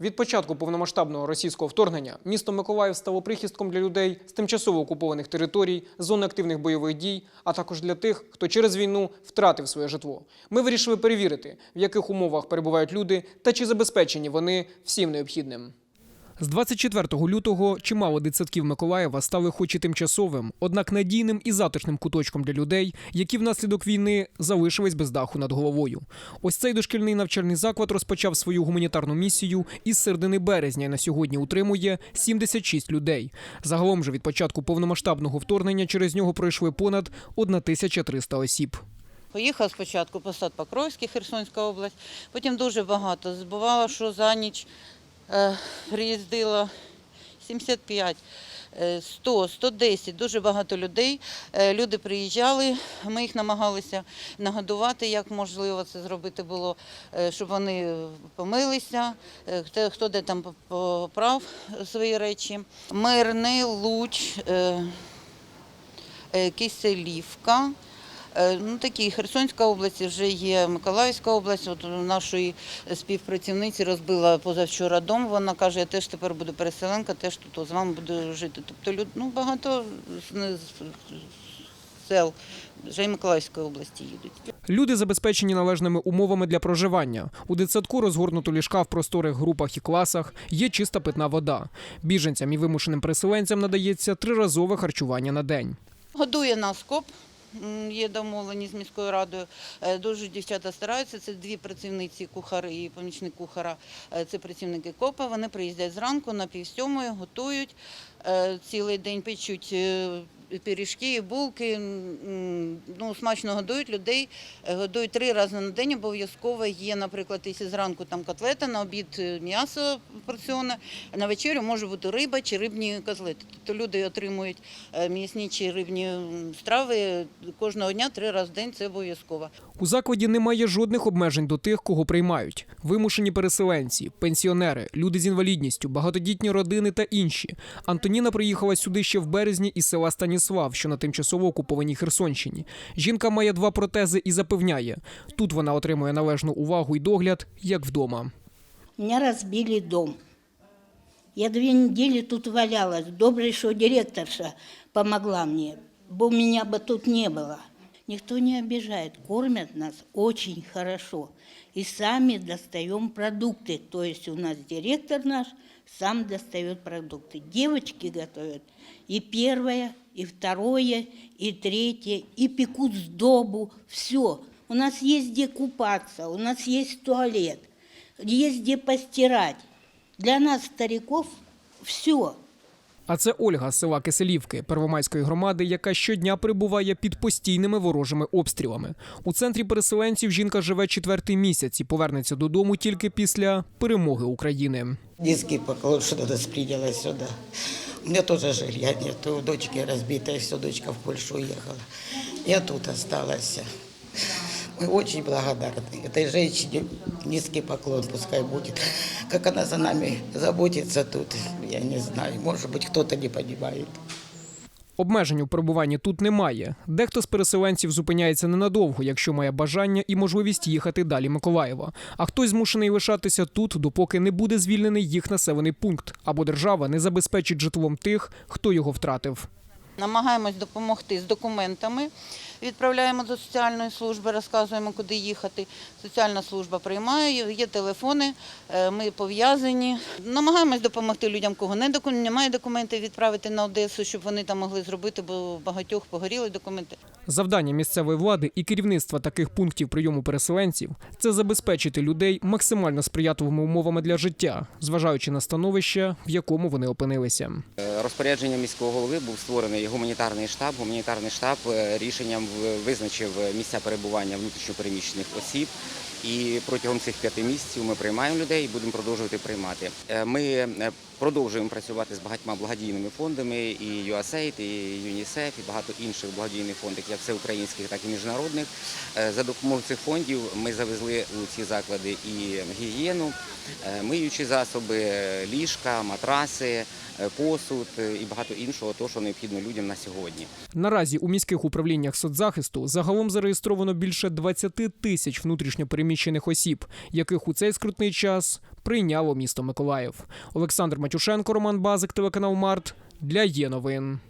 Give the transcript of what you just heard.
Від початку повномасштабного російського вторгнення місто Миколаїв стало прихистком для людей з тимчасово окупованих територій, зон активних бойових дій, а також для тих, хто через війну втратив своє житло. Ми вирішили перевірити, в яких умовах перебувають люди та чи забезпечені вони всім необхідним. З 24 лютого чимало дитсадків Миколаєва стали хоч і тимчасовим, однак надійним і затишним куточком для людей, які внаслідок війни залишились без даху над головою. Ось цей дошкільний навчальний заклад розпочав свою гуманітарну місію із середини березня на сьогодні утримує 76 людей. Загалом же від початку повномасштабного вторгнення через нього пройшли понад 1300 осіб. Поїхав спочатку посад Покровський, Херсонська область, потім дуже багато. Збувало, що за ніч приїздило 75, е, 100, 110, дуже багато людей. Е, люди приїжджали, ми їх намагалися нагодувати, як можливо це зробити було, е, щоб вони помилися, е, хто, де там поправ свої речі. Мирний, Луч, е, е, Киселівка. Е, Ну, такі Херсонська область вже є, Миколаївська область. От нашої співпрацівниці розбила позавчора дом. Вона каже, я теж тепер буду переселенка, теж тут з вами буду жити. Тобто люд, ну, багато сел вже й Миколаївської області їдуть. Люди забезпечені належними умовами для проживання. У дитсадку розгорнуто ліжка в просторих групах і класах, є чиста питна вода. Біженцям і вимушеним переселенцям надається триразове харчування на день. Годує нас КОП. Є домовлені з міською радою. Е, Дуже дівчата стараються. Це дві працівниці кухар і помічник кухара. Е, Це працівники КОПа. Вони приїздять зранку на пів сьомої, готують е, цілий день печуть пиріжки, булки. Ну, смачно годують людей. Е, Годують три рази на день. Обов'язково є, наприклад, якщо зранку там котлета, на обід е, м'ясо порціоне, на вечерю може бути риба чи рибні котлети. Тобто люди отримують е, м'ясні чи рибні страви кожного дня три рази в день. Це обов'язково. У закладі немає жодних обмежень до тих, кого приймають: вимушені переселенці, пенсіонери, люди з інвалідністю, багатодітні родини та інші. Антоніна приїхала сюди ще в березні із села Станіслав, що на тимчасово окупованій Херсонщині. Жінка має два протези і запевняє, тут вона отримує належну увагу і догляд, як вдома. Меня розбили дом. Я дві тижні тут валялась. Добре, що директорша допомогла мені, бо мене б тут не было. Никто не обижает, кормят нас очень хорошо. И сами достаем продукты. То есть у нас директор наш сам достает продукты. Девочки готовят и первое, и второе, и третье, и пекут сдобу. Все. У нас есть где купаться, у нас есть туалет, есть где постирать. Для нас, стариков, все. А це Ольга з села Киселівки Первомайської громади, яка щодня перебуває під постійними ворожими обстрілами. У центрі переселенців жінка живе четвертий місяць і повернеться додому тільки після перемоги України. Низкий поклон, что ты нас приняла сюда. У меня тоже жилья нет, у дочки разбитая, все, дочка в Польшу уехала. Я тут осталась. Мы очень благодарны этой женщине. Низкий поклон пускай будет. Как она за нами заботится тут, я не знаю. Может быть, кто-то не понимает. Обмежень у перебуванні тут немає. Дехто з переселенців зупиняється ненадовго, якщо має бажання і можливість їхати далі Миколаєва. А хтось змушений лишатися тут, допоки не буде звільнений їх населений пункт, або держава не забезпечить житлом тих, хто його втратив. Намагаємось допомогти з документами. Відправляємо до соціальної служби, розказуємо, куди їхати. Соціальна служба приймає, є телефони, е, ми пов'язані. Намагаємось допомогти людям, кого не немає документів, відправити на Одесу, щоб вони там могли зробити, бо багатьох погоріли документи. Завдання місцевої влади і керівництва таких пунктів прийому переселенців це забезпечити людей максимально сприятливими умовами для життя, зважаючи на становище, в якому вони опинилися. Розпорядження міського голови був створений гуманітарний штаб. Гуманітарний штаб е, рішенням визначив місця перебування внутрішньопереміщених осіб. І протягом цих п'яти місяців ми приймаємо людей і будемо продовжувати приймати. Е, Ми е, продовжуємо працювати з багатьма благодійними фондами, і USAID, і ЮНІСЕФ, і багато інших благодійних фондів, як всеукраїнських, так і міжнародних. Е, За допомогою цих фондів ми завезли у ці заклади і гігієну, миючі засоби, ліжка, матраси, посуд і багато іншого, того, що необхідно людям на сьогодні. Наразі у міських управліннях соцзахисту загалом зареєстровано більше 20 тисяч внутрішньопереміщених переміщених осіб, яких у цей скрутний час прийняло місто Миколаїв. Олександр Матюшенко, Роман Базик, телеканал Март для є новин.